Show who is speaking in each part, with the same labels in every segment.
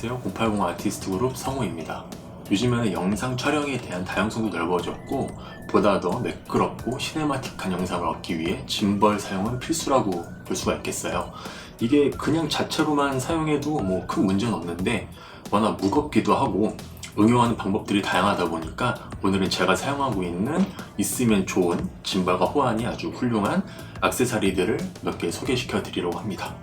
Speaker 1: 안녕하세요. 080 아티스트 그룹 성우입니다. 요즘에는 영상 촬영에 대한 다양성도 넓어졌고 보다 더 매끄럽고 시네마틱한 영상을 얻기 위해 짐벌 사용은 필수라고 볼 수가 있겠어요. 이게 그냥 자체로만 사용해도 뭐 큰 문제는 없는데 워낙 무겁기도 하고 응용하는 방법들이 다양하다 보니까 오늘은 제가 사용하고 있는 있으면 좋은 짐벌과 호환이 아주 훌륭한 액세서리들을 몇 개 소개시켜 드리려고 합니다.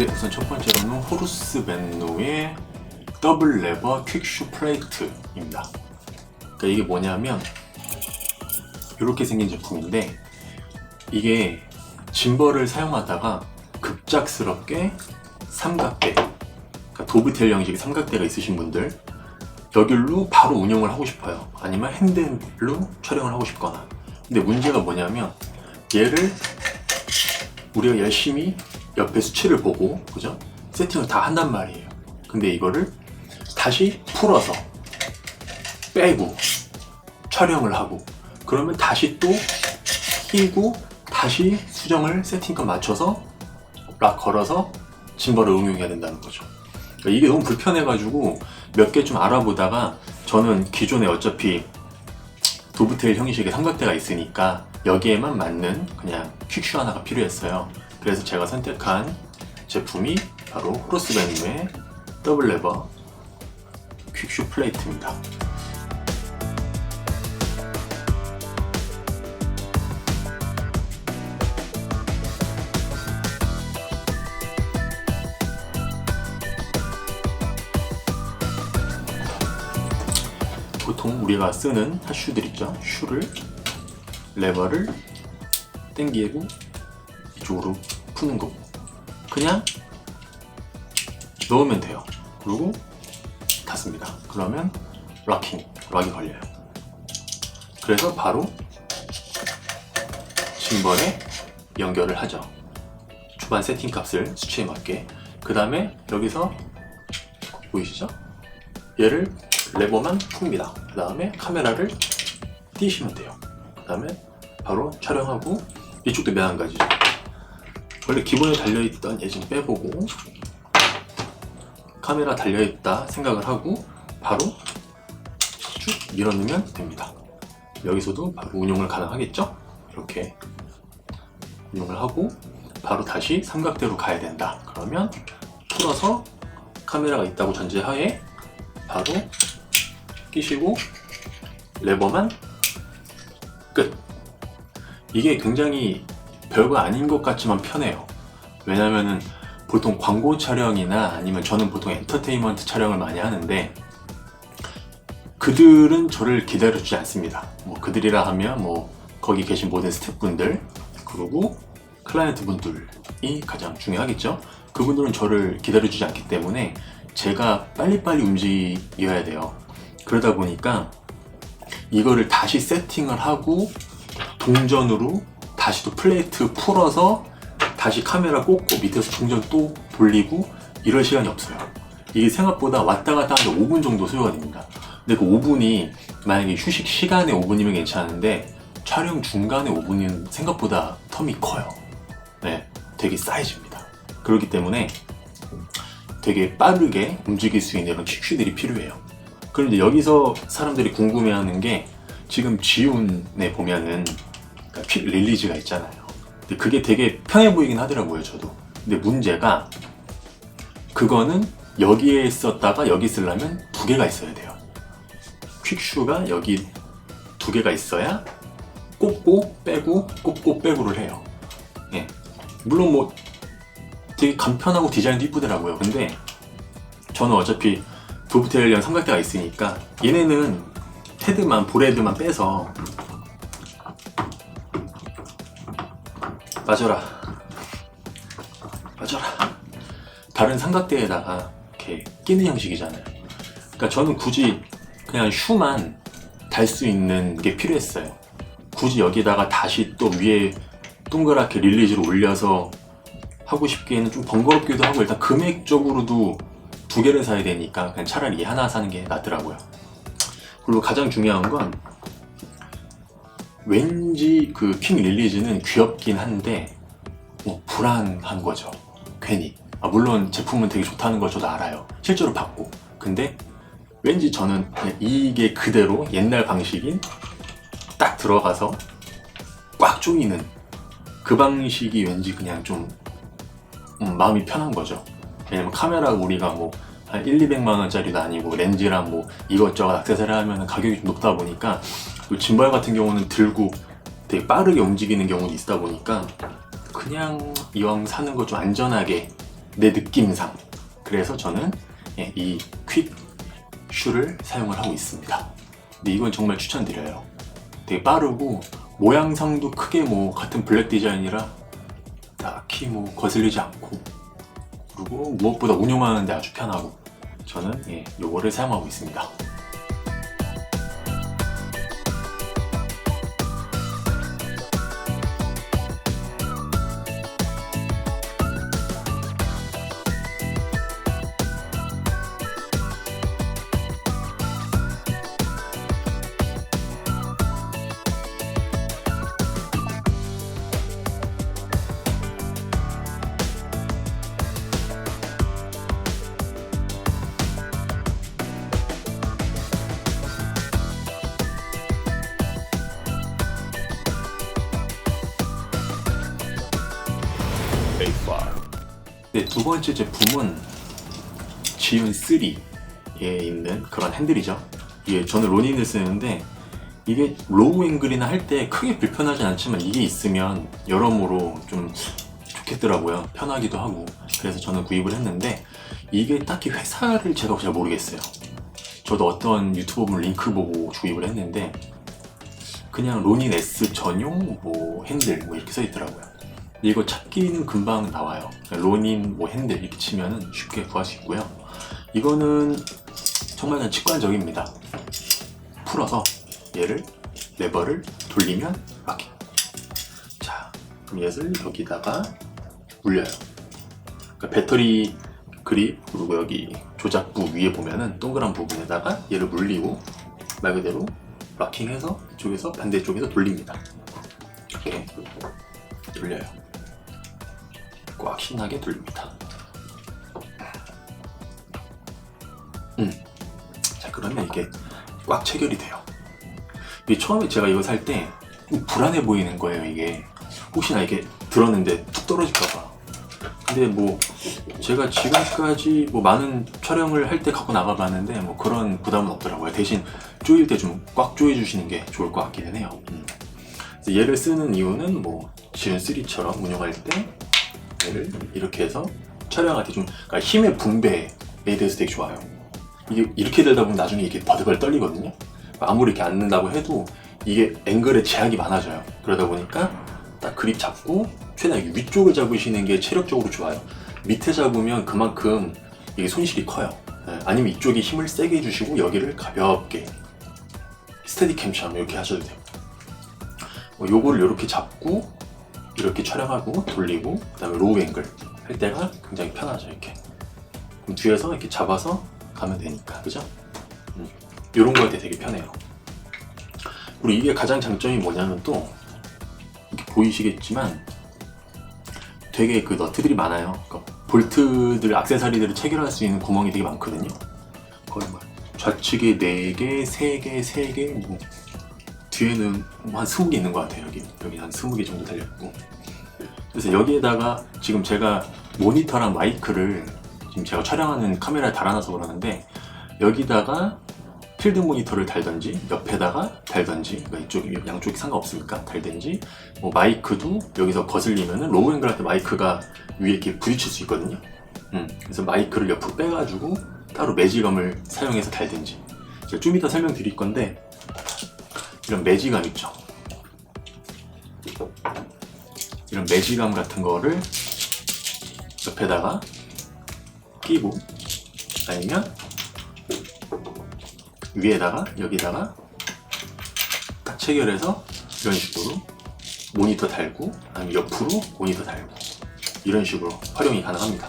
Speaker 1: 네, 우선 첫 번째로는 호루스 벤노의 더블 레버 퀵슈 플레이트입니다. 그러니까 이게 뭐냐면 이렇게 생긴 제품인데 이게 짐벌을 사용하다가 급작스럽게 삼각대, 그러니까 도브텔 형식 삼각대가 있으신 분들 여길로 바로 운영을 하고 싶어요. 아니면 핸들로 촬영을 하고 싶거나. 근데 문제가 뭐냐면 얘를 우리가 열심히 옆에 수치를 보고 그죠? 세팅을 다 한단 말이에요. 근데 이거를 다시 풀어서 빼고 촬영을 하고 그러면 다시 또 끼고 다시 수정을 세팅껏 맞춰서 락 걸어서 짐벌을 응용해야 된다는 거죠. 그러니까 이게 너무 불편해가지고 몇 개 좀 알아보다가 저는 기존에 어차피 도브테일 형식의 삼각대가 있으니까 여기에만 맞는 그냥 퀵슈 하나가 필요했어요. 그래서 제가 선택한 제품이 바로 호로스밴드의 더블 레버 퀵슈 플레이트입니다. 보통 우리가 쓰는 핫슈들 있죠? 슈를 레버를 당기고 이쪽으로 푸는 거고 그냥 넣으면 돼요. 그리고 닫습니다. 그러면 락킹, 락이 걸려요. 그래서 바로 짐벌에 연결을 하죠. 초반 세팅 값을 수치에 맞게. 그 다음에 여기서 보이시죠? 얘를 레버만 풉니다. 그 다음에 카메라를 띄시면 돼요. 그 다음에 바로 촬영하고 이쪽도 마찬가지죠. 원래 기본에 달려있던 얘 좀 빼보고 카메라 달려있다 생각을 하고 바로 쭉 밀어넣으면 됩니다. 여기서도 바로 운용을 가능하겠죠? 이렇게 운용을 하고 바로 다시 삼각대로 가야 된다. 그러면 풀어서 카메라가 있다고 전제하에 바로 끼시고 레버만 끝. 이게 굉장히 별거 아닌 것 같지만 편해요. 왜냐면은 보통 광고 촬영이나 아니면 저는 보통 엔터테인먼트 촬영을 많이 하는데 그들은 저를 기다려주지 않습니다. 뭐 그들이라 하면 뭐 거기 계신 모든 스태프분들 그리고 클라이언트 분들이 가장 중요하겠죠. 그분들은 저를 기다려주지 않기 때문에 제가 빨리빨리 움직여야 돼요. 그러다 보니까 이거를 다시 세팅을 하고 동전으로 다시 또 플레이트 풀어서 다시 카메라 꽂고 밑에서 동전 또 돌리고 이럴 시간이 없어요. 이게 생각보다 왔다 갔다 하는데 5분 정도 소요가 됩니다. 근데 그 5분이 만약에 휴식 시간에 5분이면 괜찮은데 촬영 중간에 5분은 생각보다 텀이 커요. 네, 되게 사이즈입니다. 그렇기 때문에 되게 빠르게 움직일 수 있는 이런 퀵슈들이 필요해요. 그런데 여기서 사람들이 궁금해하는 게 지금 지운에 보면은 그러니까 퀵 릴리즈가 있잖아요. 근데 그게 되게 편해 보이긴 하더라고요, 저도. 근데 문제가 그거는 여기에 있었다가 여기 쓰려면 두 개가 있어야 돼요. 퀵슈가 여기 두 개가 있어야 꽂고 빼고 꽂고 빼고를 해요. 예. 물론 뭐 되게 간편하고 디자인도 이쁘더라고요. 근데 저는 어차피 도브테일형 삼각대가 있으니까 얘네는 헤드만 볼헤드만 빼서 맞아라 맞아라 다른 삼각대에다가 이렇게 끼는 형식이잖아요. 그러니까 저는 굳이 그냥 슈만 달 수 있는 게 필요했어요. 굳이 여기다가 다시 또 위에 동그랗게 릴리즈를 올려서 하고 싶기에는 좀 번거롭기도 하고 일단 금액적으로도 두 개를 사야 되니까 그냥 차라리 하나 사는 게 낫더라고요. 그리고 가장 중요한 건 왠지 그 킹 릴리즈는 귀엽긴 한데 뭐 불안한 거죠. 괜히. 아, 물론 제품은 되게 좋다는 걸 저도 알아요. 실제로 받고. 근데 왠지 저는 이게 그대로 옛날 방식인 딱 들어가서 꽉 조이는 그 방식이 왠지 그냥 좀 음, 마음이 편한 거죠. 왜냐면 카메라 우리가 뭐 한 1, 200만 원짜리도 아니고 렌즈랑 뭐 이것저것 액세서리 하면 가격이 좀 높다 보니까 또 짐벌 같은 경우는 들고 되게 빠르게 움직이는 경우도 있다 보니까 그냥 이왕 사는 거 좀 안전하게 내 느낌상 그래서 저는 예, 이퀵 슈를 사용을 하고 있습니다. 근데 이건 정말 추천드려요. 되게 빠르고 모양상도 크게 뭐 같은 블랙 디자인이라 딱히 뭐 거슬리지 않고 그리고 무엇보다 운용하는데 아주 편하고 저는 예, 요거를 사용하고 있습니다. 두 번째 제품은 지윤 3에 있는 그런 핸들이죠. 이게 저는 로닌을 쓰는데 이게 로우 앵글이나 할 때 크게 불편하진 않지만 이게 있으면 여러모로 좀 좋겠더라고요. 편하기도 하고. 그래서 저는 구입을 했는데 이게 딱히 회사를 제가 잘 모르겠어요. 저도 어떤 유튜버 분 링크 보고 구입을 했는데 그냥 로닌 S 전용 뭐 핸들 뭐 이렇게 써 있더라고요. 근데 이거 찾기는 금방 나와요. 로닌 뭐 핸들 이렇게 치면은 쉽게 구할 수 있고요. 이거는 정말 그냥 직관적입니다. 풀어서 얘를 레버를 돌리면 락킹. 자, 그럼 얘를 여기다가 물려요. 그러니까 배터리 그립 그리고 여기 조작부 위에 보면은 동그란 부분에다가 얘를 물리고 말 그대로 락킹해서 이쪽에서 반대쪽에서 돌립니다. 이렇게 돌려요. 꽉 신나게 돌립니다. 음. 자, 그러면 이게 꽉 체결이 돼요. 이게 처음에 제가 이거 살 때 불안해 보이는 거예요, 이게. 혹시나 이게 들었는데 툭 떨어질까봐. 근데 뭐, 제가 지금까지 뭐 많은 촬영을 할 때 갖고 나가봤는데 뭐 그런 부담은 없더라고요. 대신 조일 때 좀 꽉 조여주시는 게 좋을 것 같기는 해요. 음. 얘를 쓰는 이유는 뭐, 지은3처럼 운영할 때 얘를 이렇게 해서 촬영할 때좀 그러니까 힘의 분배에 대해서 되게 좋아요. 이게 이렇게 되다 보면 나중에 이게 버들버들 떨리거든요. 아무리 이렇게 앉는다고 해도 이게 앵글에 제약이 많아져요. 그러다 보니까 딱 그립 잡고 최대한 위쪽을 잡으시는 게 체력적으로 좋아요. 밑에 잡으면 그만큼 이게 손실이 커요. 네, 아니면 이쪽에 힘을 세게 해주시고 여기를 가볍게 스테디캠처럼 이렇게 하셔도 돼요. 뭐 요거를 이렇게 잡고 이렇게 촬영하고 돌리고 그 다음에 로우 앵글 할 때가 굉장히 편하죠 이렇게. 그럼 뒤에서 이렇게 잡아서 가면 되니까 그죠? 음, 이런 거 할 때 되게 편해요. 그리고 이게 가장 장점이 뭐냐면 또 보이시겠지만 되게 그 너트들이 많아요. 그러니까 볼트들, 악세사리들을 체결할 수 있는 구멍이 되게 많거든요. 거의 뭐 좌측에 4개, 3개, 3개, 뭐 뒤에는 한 20개 있는 것 같아요. 여기 여기 한 20개 정도 달렸고. 그래서 여기에다가 지금 제가 모니터랑 마이크를 지금 제가 촬영하는 카메라에 달아놔서 그러는데 여기다가 필드 모니터를 달던지 옆에다가 달던지 그러니까 이쪽 양쪽이 상관없으니까 달든지 뭐 마이크도 여기서 거슬리면은 로우 앵글 할 때 마이크가 위에 이렇게 부딪힐 수 있거든요. 음, 그래서 마이크를 옆으로 빼가지고 따로 매직감을 사용해서 달든지 제가 좀 이따 설명드릴 건데 이런 매직감 있죠. 이런 매직감 같은 거를 옆에다가 끼고 아니면 위에다가 여기다가 딱 체결해서 이런 식으로 모니터 달고 아니면 옆으로 모니터 달고 이런 식으로 활용이 가능합니다.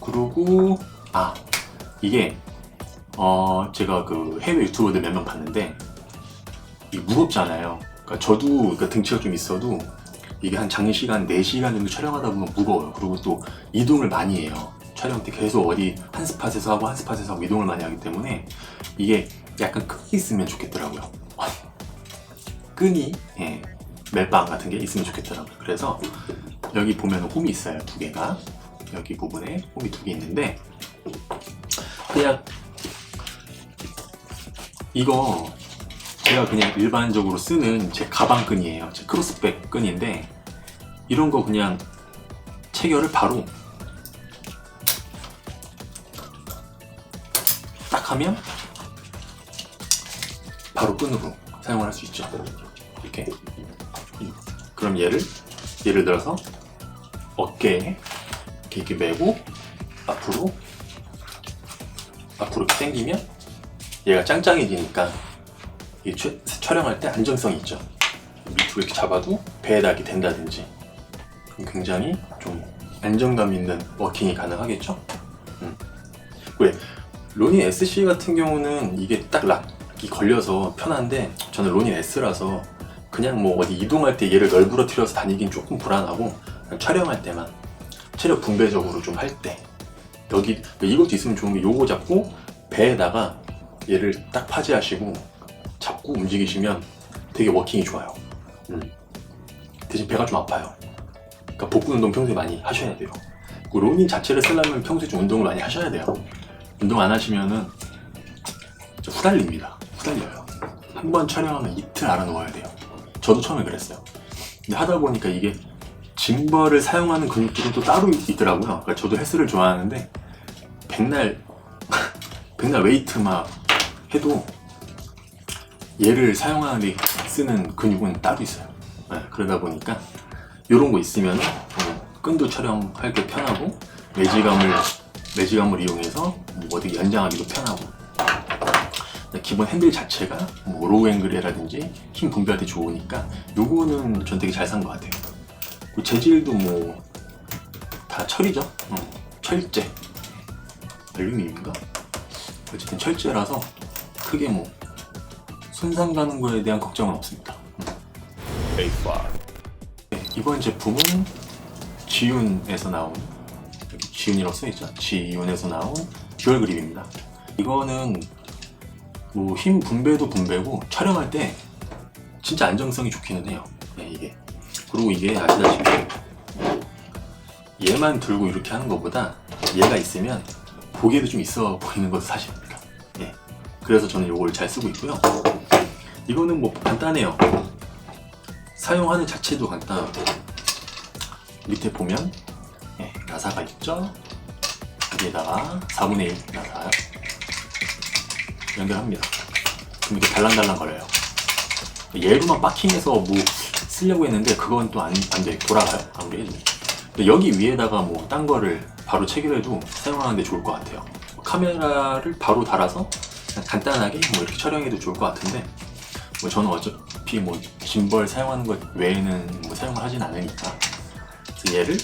Speaker 1: 그리고 아 이게 어 제가 그 해외 유튜버들 몇 명 봤는데 이 무겁잖아요. 그러니까 저도 그러니까 등치가 좀 있어도 이게 한 장시간 4시간 정도 촬영하다 보면 무거워요. 그리고 또 이동을 많이 해요. 촬영 때 계속 어디 한 스팟에서 하고 한 스팟에서 하고 이동을 많이 하기 때문에 이게 약간 끈이 있으면 좋겠더라고요. 끈이 예, 멜빵 같은 게 있으면 좋겠더라고요. 그래서 여기 보면 홈이 있어요. 두 개가 여기 부분에 홈이 두 개 있는데 그냥 이거 제가 그냥 일반적으로 쓰는 제 가방 끈이에요. 제 크로스백 끈인데 이런 거 그냥 체결을 바로 딱 하면 바로 끈으로 사용을 할 수 있죠. 이렇게. 그럼 얘를 예를 들어서 어깨에 이렇게, 메고 앞으로 앞으로 이렇게 당기면 얘가 짱짱해지니까 이게 촬- 촬영할 때 안정성이 있죠. 밑으로 이렇게 잡아도 배에다 이렇게 된다든지 굉장히 좀 안정감 있는 워킹이 가능하겠죠. 음. 왜 로닌 SC 같은 경우는 이게 딱 락이 걸려서 편한데 저는 로닌 S라서 그냥 뭐 어디 이동할 때 얘를 널브러뜨려서 다니긴 조금 불안하고 촬영할 때만 체력 분배적으로 좀 할 때 여기 이것도 있으면 좋은 게 요거 잡고 배에다가 얘를 딱 파지하시고 잡고 움직이시면 되게 워킹이 좋아요. 음. 대신 배가 좀 아파요. 그러니까 복근 운동 평소에 많이 하셔야 돼요. 그 로닌 자체를 쓰려면 평소에 좀 운동을 많이 하셔야 돼요. 운동 안 하시면은 후달립니다. 후달려요. 한 번 촬영하면 이틀 알아 놓아야 돼요. 저도 처음에 그랬어요. 근데 하다 보니까 이게 짐벌을 사용하는 근육들은 또 따로 있- 있더라고요. 그러니까 저도 헬스를 좋아하는데 백날 백날 웨이트 막 해도 얘를 사용하는데 쓰는 근육은 따로 있어요. 네, 그러다 보니까 이런 거 있으면 끈도 촬영할 때 편하고 매지감을 매지감을 이용해서 뭐 어디 연장하기도 편하고 기본 핸들 자체가 뭐 로우 앵글이라든지 힘 분배할 때 좋으니까 요거는 전 되게 잘 산 것 같아요. 그 재질도 뭐 다 철이죠. 어, 철제 알루미늄인가? 어쨌든 철제라서 크게 뭐 손상 가는 거에 대한 걱정은 없습니다.
Speaker 2: A5.
Speaker 1: 네, 이번 제품은 지윤에서 나온 여기 지윤이라고 써있죠 지윤에서 나온 듀얼 그립입니다 이거는 뭐 힘 분배도 분배고 촬영할 때 진짜 안정성이 좋기는 해요 네, 이게 그리고 이게 아시다시피 얘만 들고 이렇게 하는 것보다 얘가 있으면 보기에도 좀 있어 보이는 것도 사실입니다 예. 그래서 저는 이걸 잘 쓰고 있고요. 이거는 뭐 간단해요. 사용하는 자체도 간단하고. 밑에 보면 예, 나사가 있죠? 여기에다가 4분의 1 나사 연결합니다. 그럼 이게 달랑달랑 거려요. 얘로만 파킹해서 뭐 쓰려고 했는데 그건 또 안 안 돼. 돌아가요. 아무리 해도. 여기 위에다가 뭐 딴 거를 바로 체결해도 사용하는데 좋을 것 같아요. 카메라를 바로 달아서 그냥 간단하게 뭐 이렇게 촬영해도 좋을 것 같은데 뭐 저는 어차피 뭐 짐벌 사용하는 것 외에는 뭐 사용을 하진 않으니까. 얘를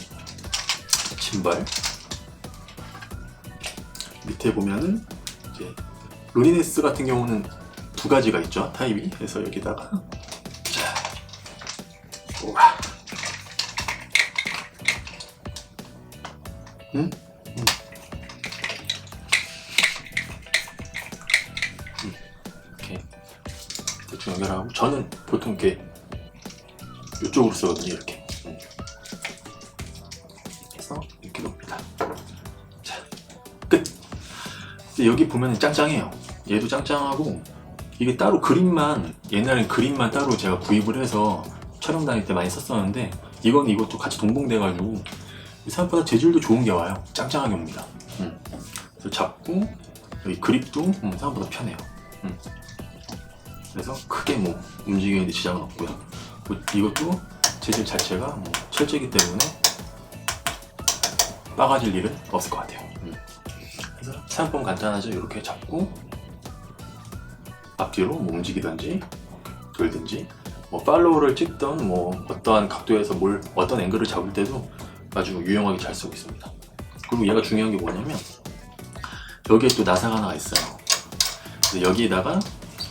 Speaker 1: 짐벌 밑에 보면은 이제 로니네스 같은 경우는 두 가지가 있죠 타입이. 그래서 여기다가 자 우와 음? 하고 저는 보통 이렇게 이쪽으로 쓰거든요 이렇게 음. 해서 이렇게 놓습니다 자끝 여기 보면 짱짱해요 얘도 짱짱하고 이게 따로 그림만 옛날엔 그림만 따로 제가 구입을 해서 촬영 다닐 때 많이 썼었는데 이건 이것도 같이 동봉돼 가지고 생각보다 재질도 좋은 게 와요 짱짱하게 옵니다 음. 그래서 잡고 여기 그립도 음, 생각보다 편해요 음. 그래서 크게 뭐 움직이는데 지장은 없고요. 뭐 이것도 재질 자체가 뭐 철제이기 때문에 빠가질 일은 없을 것 같아요. 음. 그래서 사용법 간단하죠. 이렇게 잡고 앞뒤로 뭐 움직이든지 돌든지 뭐 팔로우를 찍던 뭐 어떠한 각도에서 뭘 어떤 앵글을 잡을 때도 아주 유용하게 잘 쓰고 있습니다. 그리고 얘가 중요한 게 뭐냐면 여기에 또 나사가 하나 있어요. 여기에다가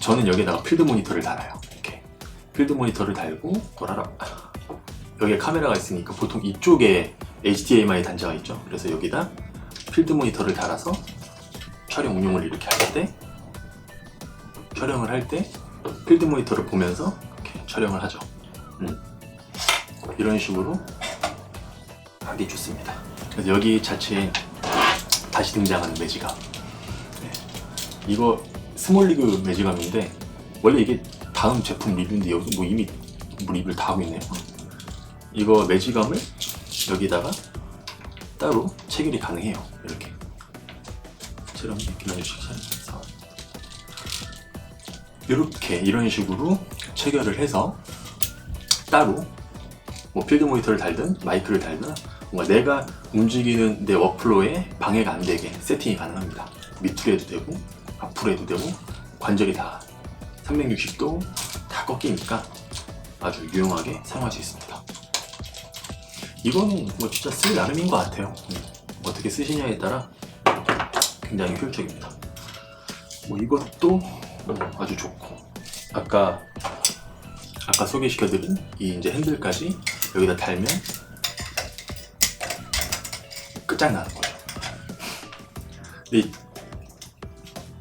Speaker 1: 저는 여기다가 필드 모니터를 달아요. 이렇게 필드 모니터를 달고 돌아라. 여기에 카메라가 있으니까 보통 이쪽에 HDMI 단자가 있죠. 그래서 여기다 필드 모니터를 달아서 촬영 운용을 이렇게 할 때 촬영을 할 때 필드 모니터를 보면서 이렇게 촬영을 하죠. 음. 이런 식으로 하기 좋습니다. 그래서 여기 자체에 다시 등장하는 매지감. 네. 이거 스몰리그 매지감인데 원래 이게 다음 제품 리뷰인데 여기 뭐 이미 뭐 리뷰를 다 하고 있네요. 이거 매지감을 여기다가 따로 체결이 가능해요. 이렇게. 처럼 기다려주시면서 이렇게 이런 식으로 체결을 해서 따로 뭐 필드 모니터를 달든 마이크를 달든 뭔가 내가 움직이는 내 워크플로에 방해가 안 되게 세팅이 가능합니다. 밑으로 해도 되고 앞으로 해도 되고 관절이 다 360도 다 꺾이니까 아주 유용하게 사용할 수 있습니다. 이건 뭐 진짜 쓸 나름인 것 같아요. 음, 어떻게 쓰시냐에 따라 굉장히 효율적입니다. 뭐 이것도 뭐 아주 좋고 아까 아까 소개시켜드린 이 이제 핸들까지 여기다 달면 끝장나는 거죠. 근데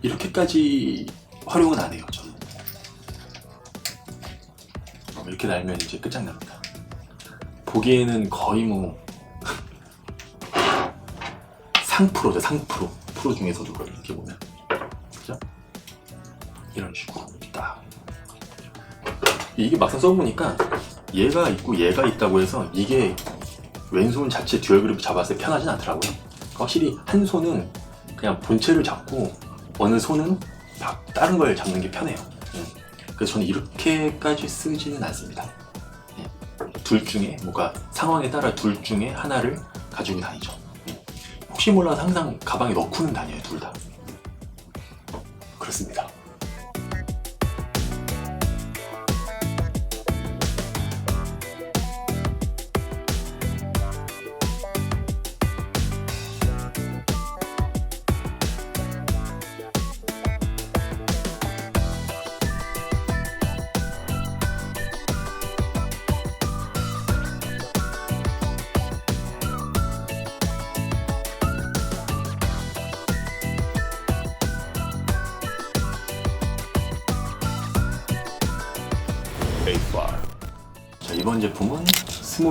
Speaker 1: 이렇게까지 활용은 안 해요, 저는. 어, 이렇게 달면 이제 끝장납니다. 보기에는 거의 뭐 상프로죠, 상프로. 프로 중에서도 이렇게 보면. 그죠? 이런 식으로 딱. 이게 막상 써보니까 얘가 있고 얘가 있다고 해서 이게 왼손 자체 듀얼 그립 잡았을 때 편하진 않더라고요. 확실히 한 손은 그냥 본체를 잡고 어느 손은 막 다른 걸 잡는 게 편해요. 음. 그래서 저는 이렇게까지 쓰지는 않습니다. 예. 둘 중에 뭔가 상황에 따라 둘 중에 하나를 가지고 다니죠. 음. 혹시 몰라서 항상 가방에 넣고는 다녀요, 둘 다. 그렇습니다.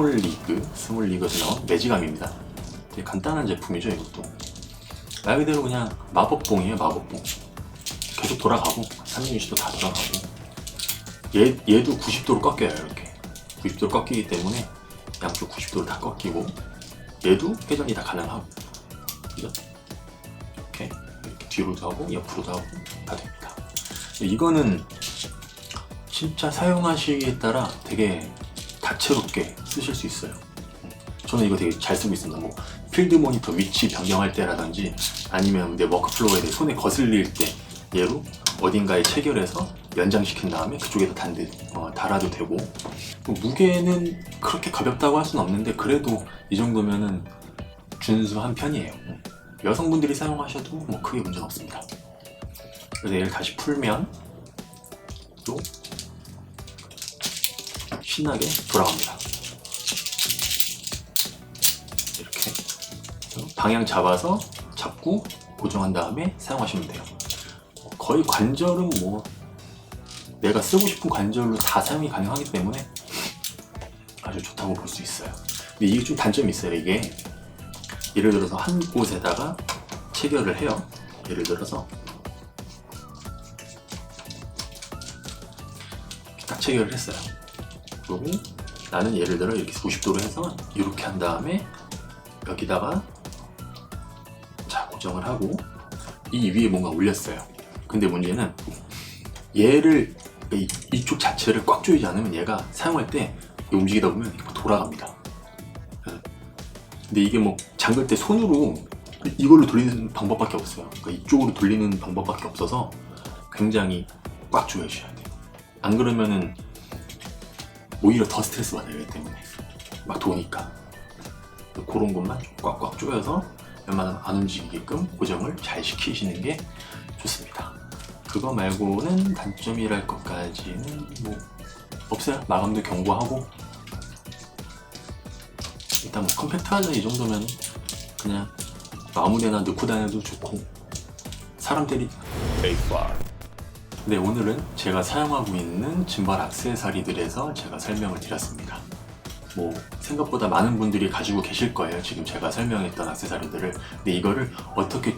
Speaker 1: 스몰 리그, 스몰 리그에서 나온 매지감입니다. 되게 간단한 제품이죠, 이것도. 말 그대로 그냥 마법봉이에요, 마법봉. 계속 돌아가고, 360도 다 돌아가고. 얘, 얘도 90도로 꺾여요, 이렇게. 90도로 꺾이기 때문에 양쪽 90도로 다 꺾이고, 얘도 회전이 다 가능하고. 그죠? 이렇게, 이렇게 뒤로도 하고, 옆으로도 하고, 다 됩니다. 이거는 진짜 사용하시기에 따라 되게 다채롭게 쓰실 수 있어요. 저는 이거 되게 잘 쓰고 있습니다. 뭐 필드 모니터 위치 변경할 때라든지 아니면 내 워크플로우에 대해 손에 거슬릴 때 얘로 어딘가에 체결해서 연장시킨 다음에 그쪽에다 단대, 어, 달아도 되고 뭐 무게는 그렇게 가볍다고 할 수는 없는데 그래도 이 정도면은 준수한 편이에요. 여성분들이 사용하셔도 뭐 크게 문제는 없습니다. 그래서 얘를 다시 풀면 또 신나게 돌아갑니다. 방향 잡아서 잡고 고정한 다음에 사용하시면 돼요. 거의 관절은 뭐 내가 쓰고 싶은 관절로 다 사용이 가능하기 때문에 아주 좋다고 볼 수 있어요. 근데 이게 좀 단점이 있어요. 이게 예를 들어서 한 곳에다가 체결을 해요. 예를 들어서 딱 체결을 했어요. 그리고 나는 예를 들어 이렇게 90도로 해서 이렇게 한 다음에 여기다가 자 고정을 하고 이 위에 뭔가 올렸어요. 근데 문제는 얘를 이, 이쪽 자체를 꽉 조이지 않으면 얘가 사용할 때 움직이다 보면 돌아갑니다. 예. 근데 이게 뭐 잠글 때 손으로 이걸로 돌리는 방법밖에 없어요. 그러니까 이쪽으로 돌리는 방법밖에 없어서 굉장히 꽉 조여주셔야 돼요. 안 그러면은 오히려 더 스트레스 받아요 얘 때문에 막 도니까 그런 것만 좀 꽉꽉 조여서 웬만하면 안 움직이게끔 고정을 잘 시키시는 게 좋습니다 그거 말고는 단점이랄 것까지는 뭐 없어요. 마감도 경고하고 일단 뭐 컴팩트하죠. 이 정도면 그냥 아무데나 넣고 다녀도 좋고 사람 때리
Speaker 2: A5.
Speaker 1: 네, 오늘은 제가 사용하고 있는 짐벌 악세사리들에서 제가 설명을 드렸습니다. 뭐 생각보다 많은 분들이 가지고 계실 거예요. 지금 제가 설명했던 악세사리들을. 근데 이거를 어떻게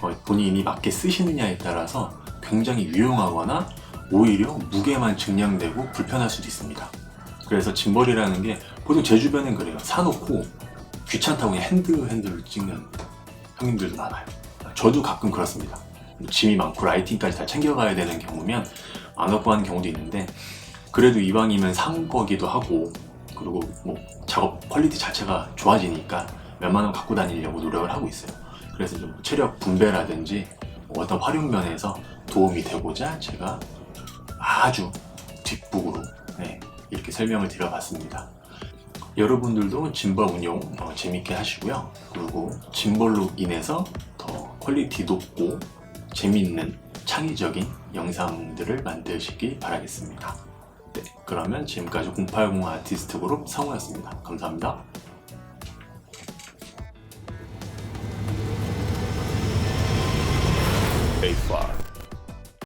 Speaker 1: 어, 본인이 맞게 쓰시느냐에 따라서 굉장히 유용하거나 오히려 무게만 증량되고 불편할 수도 있습니다. 그래서 짐벌이라는 게 보통 제 주변엔 그래요. 사놓고 귀찮다고 그냥 핸드 핸들을 찍는 형님들도 많아요. 저도 가끔 그렇습니다. 짐이 많고 라이팅까지 다 챙겨가야 되는 경우면 안 갖고 가는 경우도 있는데 그래도 이왕이면 산 거기도 하고 그리고 뭐 작업 퀄리티 자체가 좋아지니까 웬만하면 갖고 다니려고 노력을 하고 있어요. 그래서 좀 체력 분배라든지 뭐 어떤 활용 면에서 도움이 되고자 제가 아주 뒷북으로 네, 이렇게 설명을 드려봤습니다. 여러분들도 짐벌 운용 어, 재밌게 하시고요. 그리고 짐벌로 인해서 더 퀄리티 높고 재밌는 창의적인 영상들을 만드시기 바라겠습니다. 네, 그러면 지금까지 080 아티스트 그룹 성우였습니다. 감사합니다.
Speaker 2: A5.